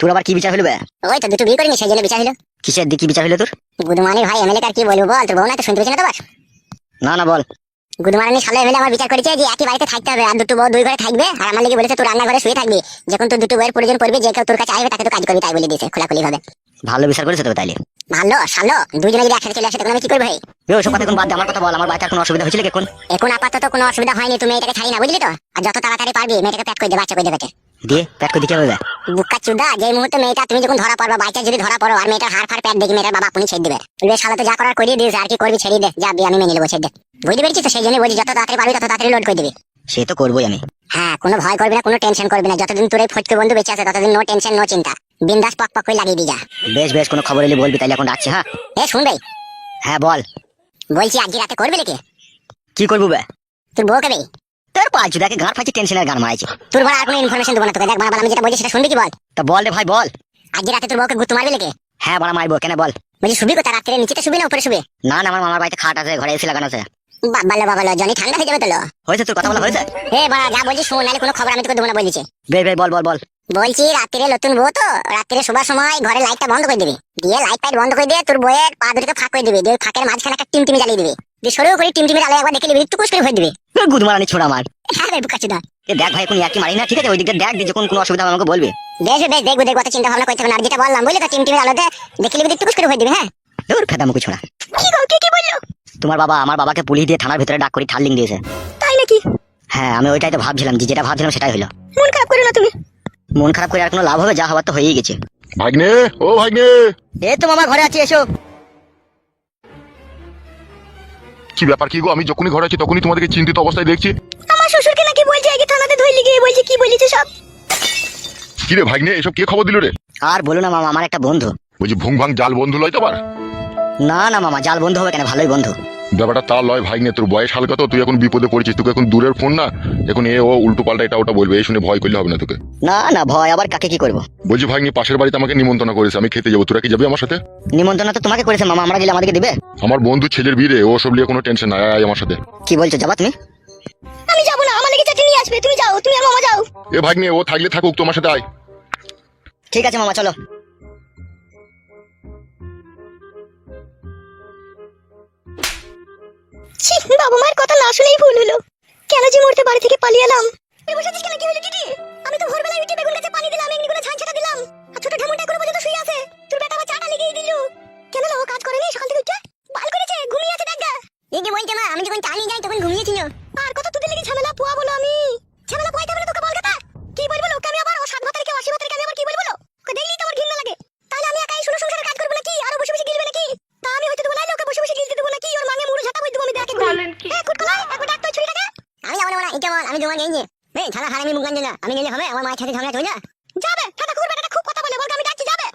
তোর আবার কি বিচার হলো বে? ওই তো দুটো বিয়ে করিনি সেই জন্য বিচার হলো। কিসের দিক বিচার হলো তোর? গুদমানি ভাই এমএলএ কার কি বলব বল? তোর বউ না তো শুনতে পেয়েছি না তো না না বল। গুদমানি সালে এমএলএ আমার বিচার করেছে যে একই বাড়িতে থাকতে হবে আর দুটো বউ দুই ঘরে থাকবে আর আমার লেগে বলেছে তোর রান্নাঘরে শুয়ে থাকবি। যখন তোর দুটো বউয়ের প্রয়োজন পড়বে যে কেউ তোর কাছে আসবে তাকে তো কাজ করবি তাই বলে দিয়েছে খোলাখুলি ভাবে। ভালো বিচার করেছে তবে তাইলে? ভালো সালো দুজনে যদি একসাথে চলে আসে তখন আমি কি করব ভাই? এ ওসব কথা এখন বাদ দে আমার কথা বল আমার বাচ্চার কোনো অসুবিধা হয়েছিল কি এখন? এখন আপাতত কোনো অসুবিধা হয়নি তুমি এটাকে ছাড়ি না বুঝলি তো? আর যত তাড়াতাড়ি পারবি মেয়েটাকে প্যাক করে দে বাচ্চা করে দেবে দিয়ে করে দিতে হবে বুকা চুদা যে মুহূর্তে মেয়েটা তুমি যখন ধরা পড়বা বাইচা যদি ধরা পড়ো আর মেয়েটার হার ফার প্যাট দেখি মেয়েটার বাবা আপনি ছেড়ে দিবে। বলবে শালা তো যা করার করিয়ে দিস আর কি করবি ছেড়ে দে। যা আমি মেনে নেব ছেড়ে দে। বুঝতে পেরেছিস তো? সেই জন্য বলছি যত তাড়াতাড়ি পারবি তত তাড়াতাড়ি লোড করে দিবি। সে তো করবোই আমি। হ্যাঁ কোনো ভয় করবি না কোনো টেনশন করবি না। যতদিন তোর এই ফটকে বন্ধু বেঁচে আছে ততদিন নো টেনশন নো চিন্তা। বিন্দাস পক পক করে লাগিয়ে দিয়ে যা। বেশ বেশ কোনো খবর এলে বলবি তাইলে এখন রাখছি হ্যাঁ? এ শুনবে হ্যাঁ বল। বলছি আজকে রাতে করবে নাকি? কি করব বে? তোর বউ কবে তোর পাঁচ দেখে গান ফাঁচি টেনশনের গান মারাইছে। তোর বড় আর কোনো ইনফরমেশন দেবো না তোকে। দেখ বাবা আমি যেটা বলছি সেটা শুনবি কি বল? তা বল রে ভাই বল। আজকে রাতে তোর বউকে গুত্তু মারবে নাকি? হ্যাঁ বড় মারবো কেন বল? বলছি শুবি কোথা রাত্রে নিচেতে শুবি না উপরে শুবি? না না আমার মামার বাড়িতে খাট আছে ঘরে এসি লাগানো আছে। বাবালো বাবালো জনি ঠান্ডা হয়ে যাবে তো লো। হয়েছে তোর কথা বলা হয়েছে? হে বাবা যা বলছি শোন নাহলে কোনো খবর আমি তোকে দেবো না বলছি। বেশ বেশ বল বল বল। বলছি রাত্রে নতুন বউ তো রাত্রে শোবার সময় ঘরে লাইটটা বন্ধ করে দিবি। দিয়ে লাইট ফাইট বন্ধ করে দিয়ে তোর বইয়ের পা দুটোকে ফাঁক করে দিবি। দিয়ে ফাঁকের মাঝখানে একটা টিম টিমি জ্বালিয়ে দিবি। দিয়ে সরেও করে টিম টিমি জ্বালিয়ে একবার দেখে নিবি টুকুস করে ভরে দিবি। গুদমারানি ছোড়া মার। হ্যাঁ রে বুকাচ্ছি না এ দেখ ভাই এখন ইয়ার্কি মারি না ঠিক আছে? ওই দিকটা দেখ দিয়ে যখন কোনো অসুবিধা আমাকে বলবি। বেশ বেশ দেখব দেখব অত চিন্তা ভাবনা করতে হবে। না আর যেটা বললাম বুঝলি তো টিম টিমি আলোতে দেখে নিবি টুকুস করে ভরে দিবি হ্যাঁ? তোর ফেদামুখি ছোড়া। কি গো কে কি বলল? তোমার বাবা আমার বাবাকে পুলিশ দিয়ে থানার ভিতরে ডাক করে থার্লিং দিয়েছে। তাই নাকি? হ্যাঁ আমি ওইটাই তো ভাবছিলাম যে যেটা ভাবছিলাম সেটাই হলো। মন খারাপ করো না তুমি। মন খারাপ করে আর কোনো লাভ হবে যা হওয়ার তো হয়েই গেছে। ভাগ্নে ও ভাগ্নে। এই তো মামা ঘরে আছি এসো। কি ব্যাপার কি গো? আমি যখনই ঘরে আছি তখনই তোমাদেরকে চিন্তিত অবস্থায় দেখছি। আমার শ্বশুরকে নাকি বলছে আগে থানাতে ধরলি গিয়ে বলছে কি বলেছে সব? কি রে ভাগ্নে এসব কে খবর দিল রে? আর বলো না মামা আমার একটা বন্ধু। বলছি ভুং ভাং জাল বন্ধু লয় তো আবার? না না মামা জাল বন্ধু হবে কেন? ভালোই বন্ধু। ব্যাপারটা তা লয় ভাগ্নে তোর বয়স হালকা তো তুই এখন বিপদে পড়েছিস তোকে এখন দূরের ফোন না এখন এ ও উল্টো পাল্টা এটা ওটা বলবে এই শুনে ভয় করলে হবে না তোকে। না না ভয় আবার কাকে কি করব? বলছি ভাগ্নি পাশের বাড়িতে আমাকে নিমন্ত্রণ করেছে আমি খেতে যাব তোরা কি যাবি আমার সাথে? নিমন্ত্রণ তো তোমাকে করেছে মামা আমরা গেলে আমাদেরকে দিবে? আমার বন্ধু ছেলের বিয়ে ও সব নিয়ে কোনো টেনশন নাই আয় আমার সাথে। কি বলছো যাবা তুমি? আমি যাব না আমার লেগে চাকরি নিয়ে আসবে তুমি যাও তুমি আর মামা যাও। এ ভাগ্নে ও থাকলে থাকুক তোমার সাথে আয়। ঠিক আছে মামা চলো। ছি বাবা মার কথা না শুনেই ভুল হলো। কেন যে মরতে বাড়ি থেকে পালিয়ে এলাম? তুই বসে আছিস কেন? কি হলো টিটি? আমি তো ভোরবেলা উঠে বেগুন গাছে পানি দিলাম এমনি করে ছান দিলাম। আর ছোট ঢামুটা করে পর্যন্ত শুয়ে আছে। তোর বেটা আমার চাটা লেগেই দিল। কেন লো কাজ করেনি? সকাল থেকে উঠে বাল করেছে ঘুমিয়ে আছে দেখা এই যে বলতে মা আমি যখন চা নিয়ে যাই তখন ঘুমিয়েছিল আর কত তোদের লেগে ঝামেলা পোয়া বলো আমি ঝামেলা পোয়াইতে হবে না তোকে বল কথা কি বলব লোক আমি আবার ও সাত ভাতারে কেউ আশি ভাতারে আমি আবার কি বলব লোক দেখলি তো আমার ঘৃণা লাগে তাহলে আমি একাই শুনো সংসারে কাজ করব নাকি আরও বসে বসে গিলবে নাকি তা আমি হয়তো দেবো না লোকে বসে বসে গিলতে দেবো নাকি ওর মাঙে মুড়ো ঝাঁটা বই দেবো আমি দেখে বলেন কি? এ কুটকলাই একবার ডাক তো ছুরিটাকে আমি যাব না বল আমি তোমাকে নিয়ে এই ছাড়া হারামি মুখ গাঞ্জে না আমি নিলে হবে? আমার মায়ের সাথে ঝামেলা চলে যাবে! ঠাটা কুকুর বেটাটা খুব কথা বলে বলকে আমি ডাকছি যাবে!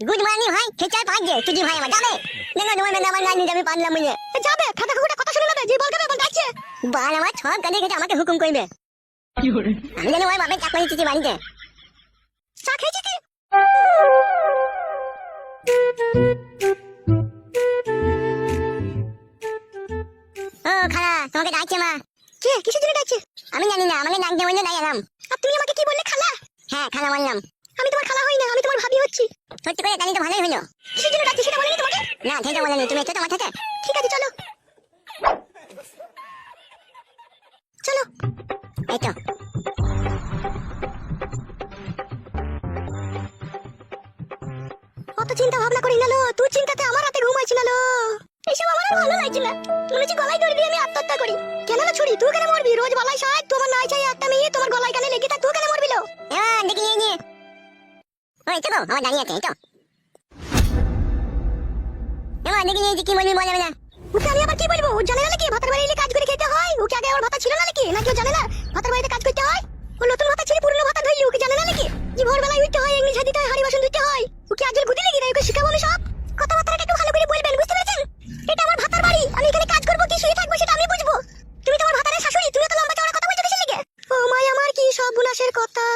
গুড মর্নিং ভাই। খেচার পাঁচে তুই ভাই আমার যাবে! না তোমার বেলা আমার লাইন আমি পারলাম বুঝে যাবে! ঠাটা কুকুরটা কথা শুনে নেবে যে বলকে বল ডাকছে! বাল আমার সব কানে গেছে আমাকে হুকুম করবে। আমি জানি ওই বাপের চাকরি দিচ্ছি বাড়িতে। চা খেয়েছি কি? তোমাকে ডাকছে মা। কে? কিসের জন্য ডাকছে? আমি জানি না আমাকে ডাকতে বললে তাই এলাম। আর তুমি আমাকে কি বললে খালা? হ্যাঁ খালা বললাম। আমি তোমার খালা হই না আমি তোমার ভাবি হচ্ছি। সত্যি করে জানি তো ভালোই হলো। কিসের জন্য ডাকছি সেটা বলেনি তোমাকে? না সেটা বলেনি তুমি এসো তো আমার সাথে। ঠিক আছে চলো চলো। এই তো। আমার ভালো লাগছে না? গলায় ধরে দিয়ে আমি আত্মহত্যা করি। কেন না ছুরি? তুই কেন মরবি? রোজ বলাই সাহেব তোমার নাই চাই একটা মেয়ে তোমার গলায় কানে লেগে থাক তুই কেন মরবি লো? হ্যাঁ দেখি এই নিয়ে ওই তো আমার দাঁড়িয়ে আছে তো। এবার দেখি এই যে কি বলবি বলা না। ওকে আমি আবার কি বলব? ও জানে না নাকি ভাতের বাড়ি কাজ করে খেতে হয়? ওকে আগে ওর ভাতা ছিল না নাকি? নাকি ও জানে না ভাতের বাড়িতে কাজ করতে হয়? ও নতুন ভাতা ছিল পুরনো ভাতা ধরলি ওকে জানে না নাকি? যে ভোরবেলায় উঠতে হয় ইংলিশ দিতে হয় হাড়ি বাসন ধুতে হয় ওকে আজের বুদ্ধি লেগে দেয় ওকে শিখাবো আমি সব? কথা ること。